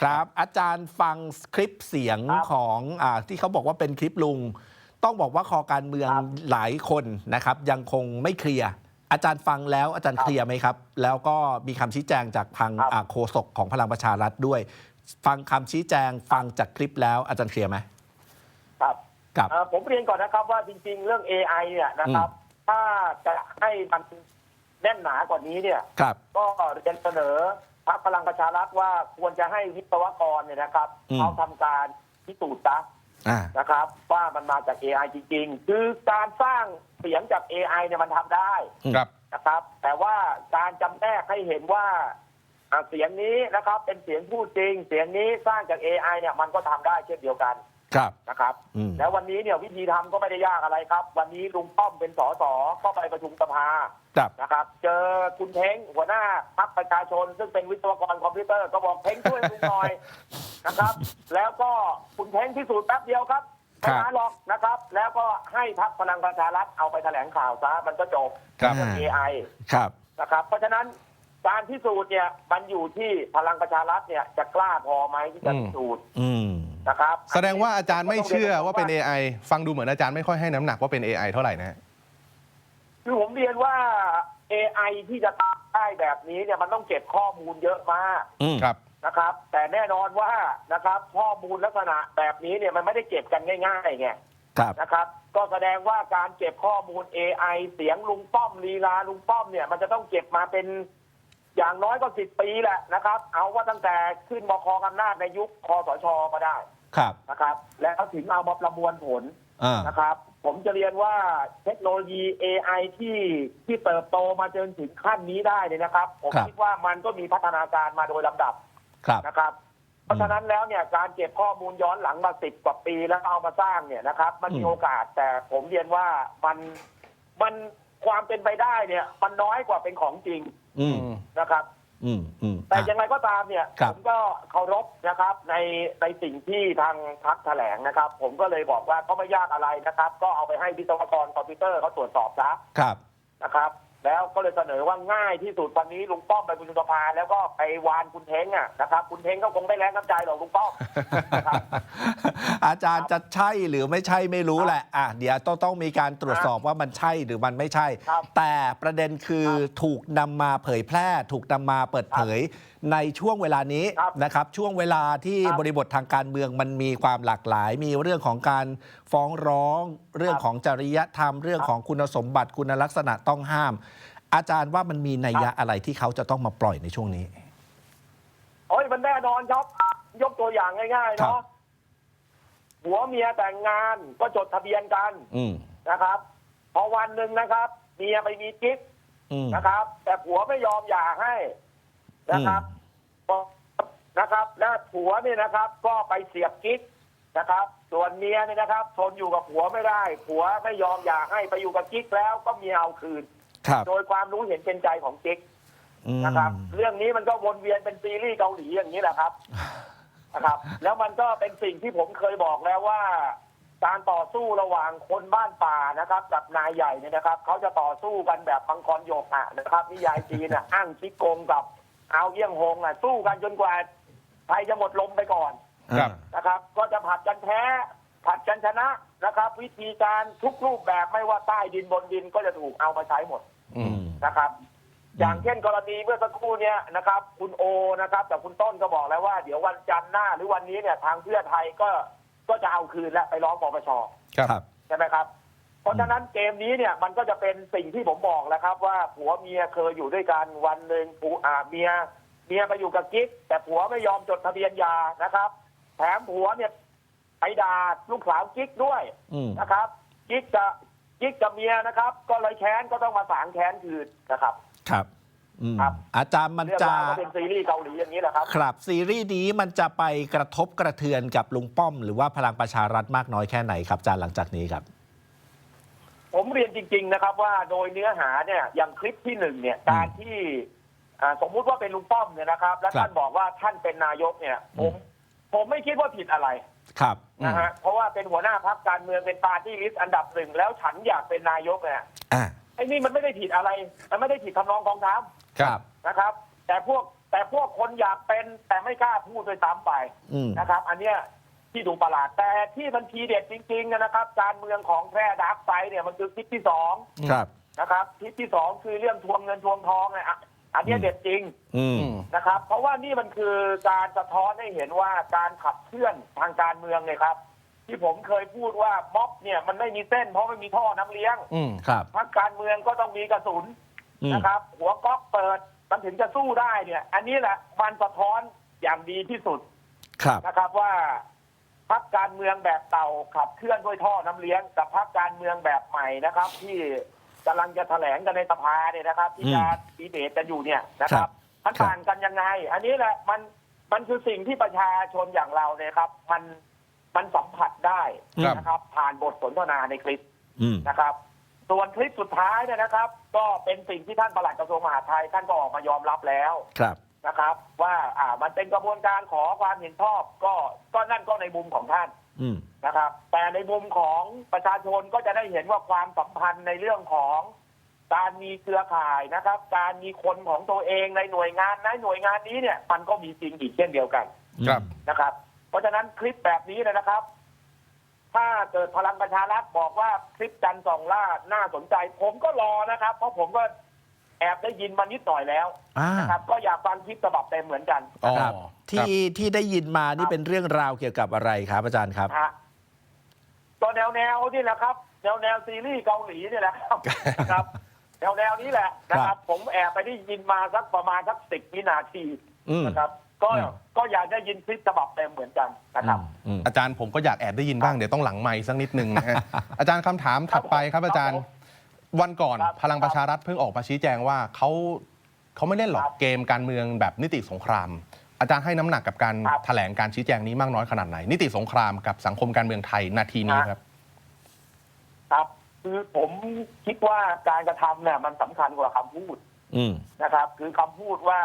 ครับ อาจารย์ฟังคลิปเสียงครับของอาที่เขาบอกว่าเป็นคลิปลุง ต้องบอกว่าคอการเมืองครับหลายคนนะครับ ยังคงไม่เคลียร์อาจารย์ฟังแล้วอาจารย์ครับเคลียร์ไหมครับ แล้วก็มีคำชี้แจงจากพังครับอ่าโฆษกของพลังประชารัฐด้วย ฟังคำชี้แจงฟังจากคลิปแล้วอาจารย์เคลียร์ไหมครับครับเอ่อผมเรียนก่อนนะครับว่าจริง ๆ เรื่อง AI เนี่ยนะครับ ถ้าจะให้มันแน่นหนากว่านี้เนี่ยครับก็เรียนเสนอ พรรคพลังประชารัฐว่าควรจะให้วิศวกรเนี่ยนะครับอืม เขาทำการพิสูจน์ซะอ่า นะครับ ว่ามันมาจาก AI จริงๆ คือการสร้างเสียงจาก AI เนี่ยมันทำได้ครับ นะครับ แต่ว่าการจำแนกให้เห็นว่าอ่าเสียงนี้นะครับ เป็นเสียงพูดจริง เสียงนี้สร้างจาก AI เนี่ยมันก็ทำได้เช่นเดียวกัน ครับ นะครับ อืม แล้ววันนี้เนี่ยวิธีทำก็ไม่ได้ยากอะไรครับ วันนี้ลุงป้อมเป็นสสก็ไปประชุมสภาครับ นะครับ เจอคุณเท้งหัวหน้าพรรคประชาชน ซึ่งเป็นวิศวกรคอมพิวเตอร์ก็บอกเท้งช่วยลุงหน่อยนะครับ แล้วก็คุณเท้งพิสูจน์แป๊บเดียวครับครัไม่บนานหรอกนะครับ แล้วก็ให้พรรคพลังประชารัฐเอาไปแถลงข่าวซะมันก็จบครับ เรื่อง AI ครับ นะครับ เพราะฉะนั้นการพิสูจน์เนี่ยมันอยู่ที่พลังประชารัฐเนี่ยจะกล้าพอไหมที่จะพิสูจน์ อืม นะครับแสดงว่าอาจารย์ไม่เชื่อว่าเป็น AI ฟังดูเหมือนอาจารย์ไม่ค่อยให้น้ำหนักว่าเป็น AI เท่าไหร่นะฮะคือผมเรียนว่า AI ที่จะตั้งได้แบบนี้เนี่ยมันต้องเก็บข้อมูลเยอะมากอืม ครับ นะครับ แต่แน่นอนว่านะครับข้อมูลลักษณะแบบนี้เนี่ยมันไม่ได้เก็บกันง่ายๆไง ครับ นะครับ ก็แสดงว่าการเก็บข้อมูล AI เสียงลุงป้อมลีลาลุงป้อมเนี่ย มันจะต้องเก็บมาเป็นอย่างน้อยก็สิบปีแหละนะครับ เอาว่าตั้งแต่ขึ้นบคอำนาจในยุคคอสชก็ได้ ครับนะครับ แล้วถึงเอามาประมวลผลอ่านะครับ ผมจะเรียนว่าเทคโนโลยี AI ที่ที่เติบโตมาจนถึงขั้นนี้ได้เนี่ยนะครับ ผมครับ คิดว่ามันก็มีพัฒนาการมาโดยลำดับครับ นะครับ เพราะฉะนั้นแล้วเนี่ยการเก็บข้อมูลย้อนหลังมาสิบกว่าปีแล้วเอามาสร้างเนี่ยนะครับ มันมีอืม โอกาสแต่ผมเรียนว่ามันมันความเป็นไปได้เนี่ย มันน้อยกว่าเป็นของจริงอืม นะครับ อืมอืมแต่อะอย่างไรก็ตามเนี่ยครัผบมก็เคารพนะครับ ในในสิ่งที่ทางพักแถลงนะครับ ผมก็เลยบอกว่าก็ไม่ยากอะไรนะครับ ก็เอาไปให้วิศวกรคอมพิวเตอร์เขาตรวจสอบซะครับ นะครับ แล้วก็เลยเสนอว่าง่ายที่สุดวันนี้ลุงป้อมไปประชุมสภาแล้วก็ไปวานคุณเท้งอะนะครับคุณเท้งก็คงได้แรงน้ำใจหรอกลุงป้อมนะครับ อาจารย์จะใช่หรือไม่ใช่ไม่รู้แหละอะเดี๋ยวต้องต้องมีการตรวจสอบว่ามันใช่หรือมันไม่ใช่ ครับแต่ประเด็นคือครับถูกนำมาเผยแพร่ ถูกนำมาเปิดเผยในช่วงเวลานี้ครับนะครับ ช่วงเวลาที่ครับบริบททางการเมืองมันมีความหลากหลาย มีเรื่องของการฟ้องร้อง เรื่องของจริยธรรม เรื่องของคุณสมบัติคุณลักษณะต้องห้าม อาจารย์ว่ามันมีนัยยะอะไรที่เขาจะต้องมาปล่อยในช่วงนี้ โอ้ยมันแน่นอนครับ ยกตัวอย่างง่ายๆครัเนาะบหัวเมียแต่งงานก็จดทะเบียนกันอืมนะครับ พอวันหนึ่งนะครับ เมียไปมีกิ๊กอืมนะครับ แต่ผัวไม่ยอมหย่าให้ นะครับก็นะครับและผัวเนี่ยนะครับ ก็ไปเสียบกิ๊กนะครับ ส่วนเมียเนี่ยนะครับ ทนอยู่กับผัวไม่ได้ ผัวไม่ยอมหย่าให้ไปอยู่กับกิ๊กแล้วก็เมียเอาคืน ครับ โดยความรู้เห็นเป็นใจของกิ๊กอืม นะครับ เรื่องนี้มันก็วนเวียนเป็นซีรีส์เกาหลีอย่างนี้แหละครับ นะครับ แล้วมันก็เป็นสิ่งที่ผมเคยบอกแล้วว่า การต่อสู้ระหว่างคนบ้านป่านะครับ กับนายใหญ่เนี่ยนะครับเขาจะต่อสู้กันแบบมังกรโยกอะนะครับนิยายจีนอะอ้างชิกกงกับ เอาเยี่ยงหงอะสู้กันจนกว่าไทยจะหมดลมไปก่อนครับ นะครับ ก็จะผัดกันแพ้ผัดกันชนะนะครับ วิธีการทุกรูปแบบไม่ว่าใต้ดินบนดินก็จะถูกเอามาใช้หมดอืม นะครับ อย่างเช่นกรณีเมื่อสักครู่เนี้ยนะครับ คุณโอนะครับกับคุณต้นก็บอกแล้วว่าเดี๋ยววันจันทร์หน้าหรือวันนี้เนี่ยทางเพื่อไทยก็ก็จะเอาคืนและไปร้องปปชครับ ใช่ไหมครับ เพราะฉะนั้นเกมนี้เนี่ยมันก็จะเป็นสิ่งที่ผมบอกแล้วครับ ว่าผัวเมียเคยอยู่ด้วยกันวันหนึ่งผัวอ่าเมียเมียไปอยู่กับกิ๊กแต่ผัวไม่ยอมจดทะเบียนหยานะครับ แถมผัวเนี่ยไปด่าลูกสาวกิ๊กด้วยอืมนะครับกิ๊กกับกิ๊กกับเมียนะครับ ก็เลยแค้นก็ต้องมาสางแค้นคืนนะครับ ครับอืมครับอาจารย์มันเรื่องจะราวก็เป็นซีรีส์เกาหลีอย่างนี้แหละครับครับ ซีรีส์นี้มันจะไปกระทบกระเทือนกับลุงป้อม หรือว่าพลังประชารัฐมากน้อยแค่ไหนครับอาจารย์หลังจากนี้ครับ ผมเรียนจริง ๆ นะครับ ว่าโดยเนื้อหาเนี่ยอย่างคลิปที่หนึ่งเนี่ยการที่อ่าสมมุติว่าเป็นลุงป้อมเนี่ยนะครับ แล้วครับท่านบอกว่าท่านเป็นนายกเนี่ยผม ผมไม่คิดว่าผิดอะไรครับนะฮะเพราะว่าเป็นหัวหน้าพรรคการเมืองเป็นปาร์ตี้ลิสต์อันดับหนึ่งแล้วฉันอยากเป็นนายกเนี่ยอ่าไอ้นี่มันไม่ได้ผิดอะไร มันไม่ได้ผิดทำนองกองทัพครับนะครับ แต่พวกแแต่พวกคนอยากเป็นแต่ไม่กล้าพูดโดวยซ้ำไปอืมนะครับ อันเนี้ย ที่ดูประหลาด แต่ที่มันทีเด็ดจริงๆนะครับ การเมืองของแพร่ดักไซด์เนี่ยมันคือคลิปที่สองครับ นะครับคลิปที่สองคือเรื่องทวงเงินทวงทองเนี่ยอะอันเนี้ยอืมเด็ดจริงอืมอืม นะครับ เพราะว่านี่มันคือการสะท้อนให้เห็นว่าการขับเคลื่อนทางการเมืองเนี่ยครับ ที่ผมเคยพูดว่าม็อบเนี่ยมันไม่มีเส้นเพราะไม่มีท่อน้ำเลี้ยงอืม ครับ พรรคการเมืองก็ต้องมีกระสุน อืม นะครับหัวก๊อกเปิดมันถึงจะสู้ได้เนี่ย อันนี้แหละมันสะท้อนอย่างดีที่สุดครับ นะครับว่า พรรคการเมืองแบบเต่าขับเคลื่อนด้วยท่อน้ำเลี้ยงกับพรรคการเมืองแบบใหม่นะครับ ที่กำลังจะแถลงกันในสภาเนี่ยนะครับ ที่จะดีเบตกันอยู่เนี่ยนะคครัรับบมันครับ ต่างกันยังไง อันนี้แหละมันมันคือสิ่งที่ประชาชนอย่างเราเนี่ยครับ มันมันสัมผัสได้ครับ นะครับ ผ่านบทสนทนาในคลิป อืม นะครับ ส่วนคลิปสุดท้ายเนี่ยนะครับ ก็เป็นสิ่งที่ท่านปลัดกระทรวงมหาดไทยท่านก็ออกมายอมรับแล้ว ครับ นะครับ ว่าอ่ามันเป็นกระบวนการขอความเห็นชอบก็ก็นั่นก็ในมุมของท่านอืม นะครับ แต่ในมุมของประชาชนก็จะได้เห็นว่าความสัมพันธ์ในเรื่องของการมีเครือข่ายนะครับ การมีคนของตัวเองในหน่วยงานในหน่วยงานนี้เนี่ย มันก็มีจริงอีกเช่นเดียวกัน ครับ นะครับ เพราะฉะนั้นคลิปแบบนี้เนยนะครับ ถ้าเกิดพลังประชารัฐบอกว่าคลิปจันทร์สองล่าน่าสนใจ ผมก็รอนะครับ เพราะผมก็ แอบได้ยินมานิดหน่อยแล้วอ่านะครับ ก็อยากฟังคลิปฉบับเต็มเหมือนกันอ๋อครับครับที่ที่ได้ยินมานี่เป็นเรื่องราวเกี่ยวกับอะไรครับอาจารย์ครับฮะก็แนวแนวๆนี่แหละครับ แนวแนวซีรีส์เกาหลีนี่แหละครับนะครับ แนวแนวนี้แหละนะคครัรับ บ ผมแอบไปได้ยินมาสักประมาณสักสิบวินาทีอืมนะครับ ก็อืมก็อยากได้ยินคลิปฉบับเต็มเหมือนกันนะครับ อืม อาจารย์ผมก็อยากแอบได้ยินบ้างเดี๋ยวต้องหลังไมค์สักนิดนึงนะฮะ อาจารย์คำถามถัดไปครับอาจารย์ วันก่อนครับพลังประชารัฐเพิ่งออกมาชี้แจงว่าเขาเขาไม่เล่นหรอกครับเกมการเมืองแบบนิติสงคราม อาจารย์ให้น้ำหนักกับการครับ แถลงการชี้แจงนี้มากน้อยขนาดไหน นิติสงครามกับสังคมการเมืองไทยนาทีนี้ครับ ครับ คือผมคิดว่าการกระทำเนี่ยมันสำคัญกว่าคำพูดอืม นะครับ คือคำพูดว่า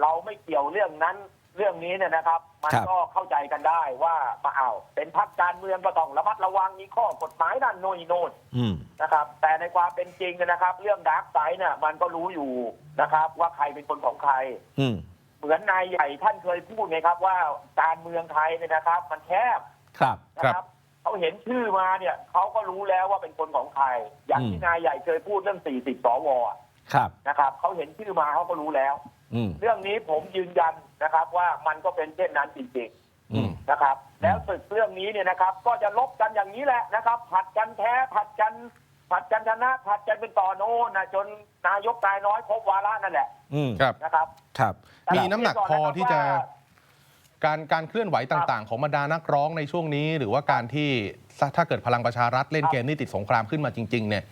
เราไม่เกี่ยวเรื่องนั้น เรื่องนี้เนี่ยนะครับ มันครับก็เข้าใจกันได้ว่ามาเอาเป็นพักการเมืองก็ต้องระมัดระวังมีข้อกฎหมายนั่นโน่นนี่โน่นอืมนะครับ แต่ในความเป็นจริงนะครับ เรื่องดาร์กไซด์เนี่ยมันก็รู้อยู่นะครับ ว่าใครเป็นคนของใคร อืมเหมือนนายใหญ่ท่านเคยพูดไงครับ ว่าการเมืองไทยเนี่ยนะครับ มันแคบครับนะครับเขาเห็นชื่อมาเนี่ยเขาก็รู้แล้วว่าเป็นคนของใครอย่างที่อืมนายใหญ่เคยพูดเรื่อง 40 สวอะครับนะครับเขาเห็นชื่อมาเขาก็รู้แล้ว อืม เรื่องนี้ผมยืนยันนะครับ ว่ามันก็เป็นเช่นนั้นจริงอืม ๆนะครับ แล้วศึกเรื่องนี้เนี่ยนะครับ ก็จะลบกันอย่างนี้แหละนะครับผัดกันแพ้ผัดกันผัดกันชนะผัดกันเป็นต่อโน่นนะจนนายกนายน้อยครบวาระนั่นแหละอืมครับ นะครับ ครับ มีน้ำหนักพอที่จะว่าการการเคลื่อนไหวต่างๆ ของบรรดานักร้องในช่วงนี้ หรือว่าการที่ถ้าถ้าเกิดพลังประชารัฐเล่นเกมนิติสงครามขึ้นมาจริง ๆ เนี่ย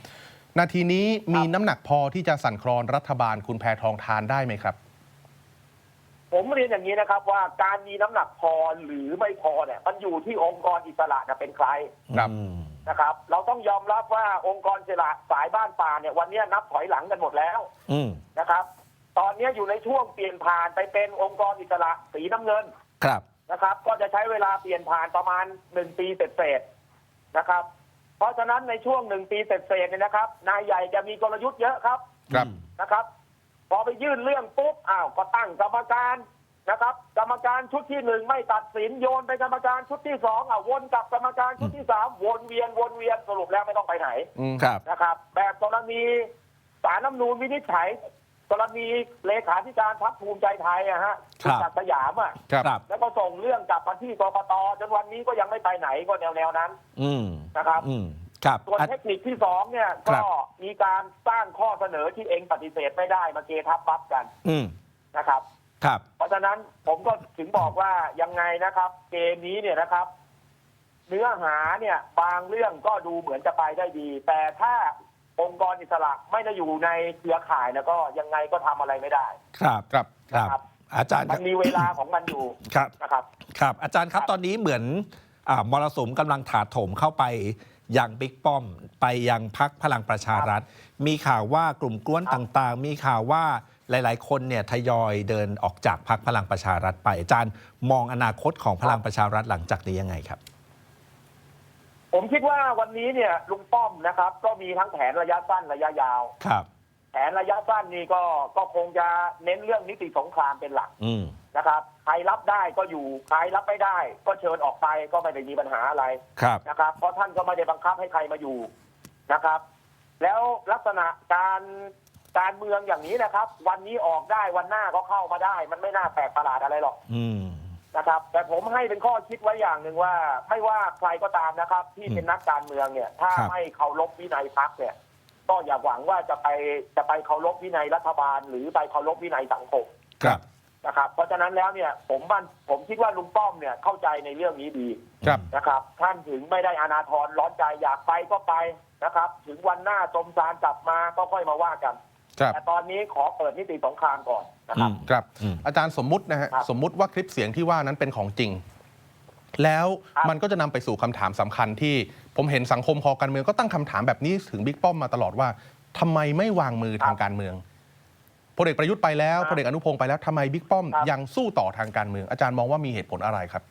นาทีนี้มีน้ำหนักพอที่จะสั่นคลอนรัฐบาลคุณแพทองทานได้ไหมครับ ผมเรียนอย่างนี้นะครับว่าการมีน้ำหนักพอหรือไม่พอเนี่ยมันอยู่ที่องค์กรอิสระนะเป็นใครครับอืมนะครับ เราต้องยอมรับว่าองค์กรอิสระสายบ้านป่าเนี่ยวันนี้นับถอยหลังกันหมดแล้วอืมนะครับ ตอนนี้อยู่ในช่วงเปลี่ยนผ่านไปเป็นองค์กรอิสระสีน้ำเงินครับนะครับ ก็จะใช้เวลาเปลี่ยนผ่านประมาณหนึ่งปีเศษๆนะครับ เพราะฉะนั้นในช่วงหนึ่งปีเศษๆเนี่ยนะครับ นายใหญ่จะมีกลยุทธ์เยอะครับครับนะครับ พอไปยื่นเรื่องปุ๊บอ้าวก็ตั้งกรรมการนะครับ กรรมการชุดที่หนึ่งไม่ตัดสินโยนไปกรรมการชุดที่สองอะวนกลับกรรมการชุดที่สามวนเวียนวนเวียนสรุปแล้วไม่ต้องไปไหนอืมครับ นะครับ แบบกรณีสารน้ำนูนวินิจฉัย กรณีเลขาธิการพรรคภูมิใจไทยอะฮะครับณศักดิ์สยามอะครับ ครับ แล้วก็ส่งเรื่องกลับมาที่กกตจนวันนี้ก็ยังไม่ไปไหนก็แนวแนวๆนั้นอืมนะครับ อืม ครับส่วนอะเทคนิคที่สองเนี่ยครัก็บ มีการสร้างข้อเสนอที่เองปฏิเสธไม่ได้มาเกทับปั๊บกันอืมนะครับ ครับ เพราะฉะนั้นผมก็ถึงบอกว่ายังไงนะครับ เกมนี้เนี่ยนะครับ เนื้อหาเนี่ย บางเรื่องก็ดูเหมือนจะไปได้ดี แต่ถ้าองค์กรอิสระไม่ได้อยู่ในเครือข่ายแล้วก็ยังไงก็ทำอะไรไม่ได้ ครับครับ ครับ ครับ อาจารย์คมัรับนมีเวลาของมันอยู่ครับ นะครับ ครับ อาจารย์ครับครับตอนนี้เหมือนอามรสุมกำลังถาโถมเข้าไป ยังบิ๊กป้อม ไปยังพักพลังประชารัฐ มีข่าวว่ากลุ่มกวนต่างๆ มีข่าวว่าหลาย ๆ คนเนี่ยทยอยเดินออกจากพักพลังประชารัฐไปอาจารย์มองอนาคตของพลังประชารัฐหลังจากนี้ยังไงครับ ผมคิดว่าวันนี้เนี่ยลุงป้อมนะครับ ก็มีทั้งแผนระยะสั้นระยะยาวครับ แผนระยะสั้นนี่ก็ก็คงจะเน้นเรื่องนิติสงครามเป็นหลัก อืม นะครับ ใครรับได้ก็อยู่ ใครรับไม่ได้ ก็เชิญออกไปก็ไม่ได้มีปัญหาอะไรครับ นะครับ เพราะท่านก็ไม่ได้บังคับให้ใครมาอยู่นะครับ แล้วลักษณะการการเมืองอย่างนี้นะครับ วันนี้ออกได้วันหน้าก็เข้ามาได้ มันไม่น่าแปลกประหลาดอะไรหรอกอืมนะครับ แต่ผมให้เป็นข้อคิดไว้อย่างหนึ่งว่า ไม่ว่าใครก็ตามนะครับ ที่อืมเป็นนักการเมืองเนี่ย ถ้าครับ ไม่เคารพวินัยพักเนี่ย ก็อย่าหวังว่าจะไปจะไปเคารพวินัยรัฐบาล หรือไปเคารพวินัยสังคม ครับ นะครับ เพราะฉะนั้นแล้วเนี่ยผมมันผมคิดว่าลุงป้อมเนี่ยเข้าใจในเรื่องนี้ดีครับ นะครับ ท่านถึงไม่ได้อนาทรร้อนใจอยากไปก็ไปนะครับ ถึงวันหน้าสมสารกลับมาก็ค่อยมาว่ากัน ครับ แต่ตอนนี้ขอเปิดนิติสงครามก่อนนะครับอืมครับ อืม อาจารย์สมมุตินะฮะ ครับสมมุติว่าคลิปเสียงที่ว่านั้นเป็นของจริง แล้วครับ มันก็จะนำไปสู่คำถามสำคัญที่ผมเห็นสังคมคอการเมืองก็ตั้งคำถามแบบนี้ถึงบิ๊กป้อมมาตลอดว่าทำไมไม่วางมือทางการเมือง พลเอกประยุทธ์ไปแล้วพลเอกอนุพงศ์ไปแล้วทำไมบิ๊กป้อมครับ ยังสู้ต่อทางการเมือง อาจารย์มองว่ามีเหตุผลอะไรครับ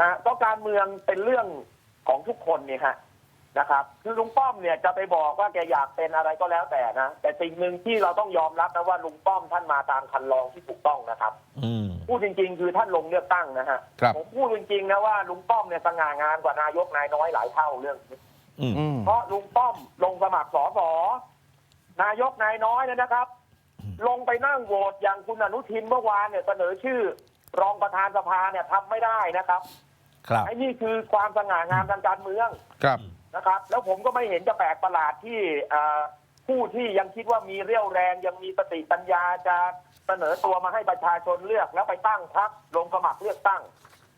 นะก็การเมืองเป็นเรื่องของทุกคนเนี่ยฮะนะครับ คือลุงป้อมเนี่ยจะไปบอกว่าแกอยากเป็นอะไรก็แล้วแต่นะ แต่สิ่งหนึ่งที่เราต้องยอมรับนะว่าลุงป้อมท่านมาตามคันลองที่ถูกต้องนะครับ อืม พูดจริง ๆ คือท่านลงเลือกตั้งนะฮะครับ ผมพูดจริงๆนะว่าลุงป้อมเนี่ยสง่างามกว่านายกนายน้อยหลายเท่าเรื่องนี้อืม อืม เพราะลุงป้อมลงสมัครสอสอ นายกนายน้อยเนี่ยนะครับอืมลงไปนั่งโหวตอย่างคุณอนุทินเมื่อวานเนี่ยเสนอชื่อ รองประธานสภาเนี่ยทำไม่ได้นะครับครับไอ้นี่คือความสง่างามทางการเมืองครับนะครับ แล้วผมก็ไม่เห็นจะแปลกประหลาดที่เอ่อผู้ที่ยังคิดว่ามีเรี่ยวแรงยังมีสติปัญญาจะเสนอตัวมาให้ประชาชนเลือกแล้วไปตั้งพรรคลงสมัครเลือกตั้ง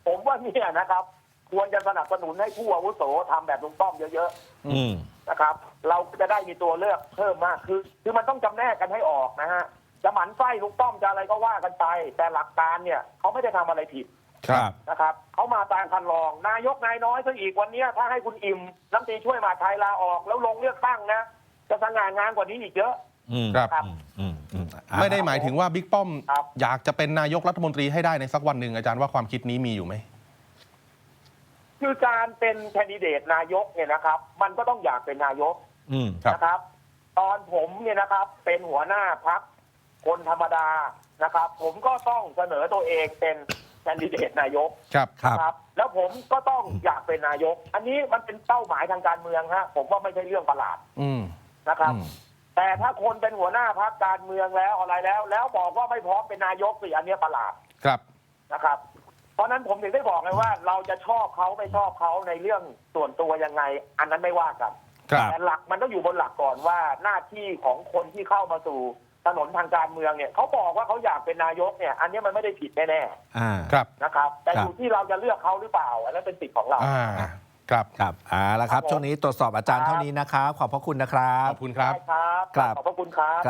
ผมว่าเนี่ยนะครับ ควรจะสนับสนุนให้ผู้อาวุโสทำแบบลุงป้อมเยอะอืมๆ นะครับ เราจะได้มีตัวเลือกเพิ่มมากคือคือมันต้องจำแนกกันให้ออกนะฮะจะหมันไส้ลุงป้อมจะอะไรก็ว่ากันไป แต่หลักการเนี่ยเขาไม่ได้ทำอะไรผิดครับนะครับเขามาตามคันลอง นายกนายน้อยซะอีกวันเนี้ยถ้าให้คุณอิ่มน้ำตรีช่วยมหาดไทยลาออกแล้วลงเลือกตั้งนะจะสง่างามกว่านี้อีกเยอะอืมครับอืมอืมอืมอะไม่ได้หมายถึงว่าบิ๊กป้อมครับอยากจะเป็นนายกรัฐมนตรีให้ได้ในสักวันหนึ่งอาจารย์ว่าความคิดนี้มีอยู่ไหม คือการเป็นแคนดิเดตนายกเนี่ยนะครับ มันก็ต้องอยากเป็นนายกอืมครับ นะครับ ตอนผมเนี่ยนะครับ เป็นหัวหน้าพักคนธรรมดานะครับ ผมก็ต้องเสนอตัวเองเป็นแคนดิเดตนายกครับครับครับ แล้วผมก็ต้องอยากเป็นนายก อันนี้มันเป็นเป้าหมายทางการเมืองฮะผมว่าไม่ใช่เรื่องประหลาดอืม นะครับ อืม แต่ถ้าคนเป็นหัวหน้าพักการเมืองแล้วอะไรแล้ว แล้วบอกว่าไม่พร้อมเป็นนายกสิอันเนี้ยประหลาดครับ นะครับเพราะฉะนั้นผมถึงได้บอกเลยว่า เราจะชอบเขาไม่ชอบเขาในเรื่องส่วนตัวยังไง อันนั้นไม่ว่ากันครับแต่หลักมันต้องอยู่บนหลักก่อนว่าหน้าที่ของคนที่เข้ามาสู่ถนนทางการเมืองเนี่ยเขาบอกว่าเขาอยากเป็นนายกเนี่ย อันนี้มันไม่ได้ผิดแน่อ่าครับ ๆนะครับ แต่ครับอยู่ที่เราจะเลือกเขาหรือเปล่า อันนั้นเป็นสิทธิ์ของเรา อ่าครับ ครับเอ่าละครับครับผม ช่วงนี้ตรวจสอบอาจารย์ครับเท่านี้นะครับ ขอบพระคุณนะครับ ขอบคุณครับ ได้ครับ ครับ ขอบพระคุณครับ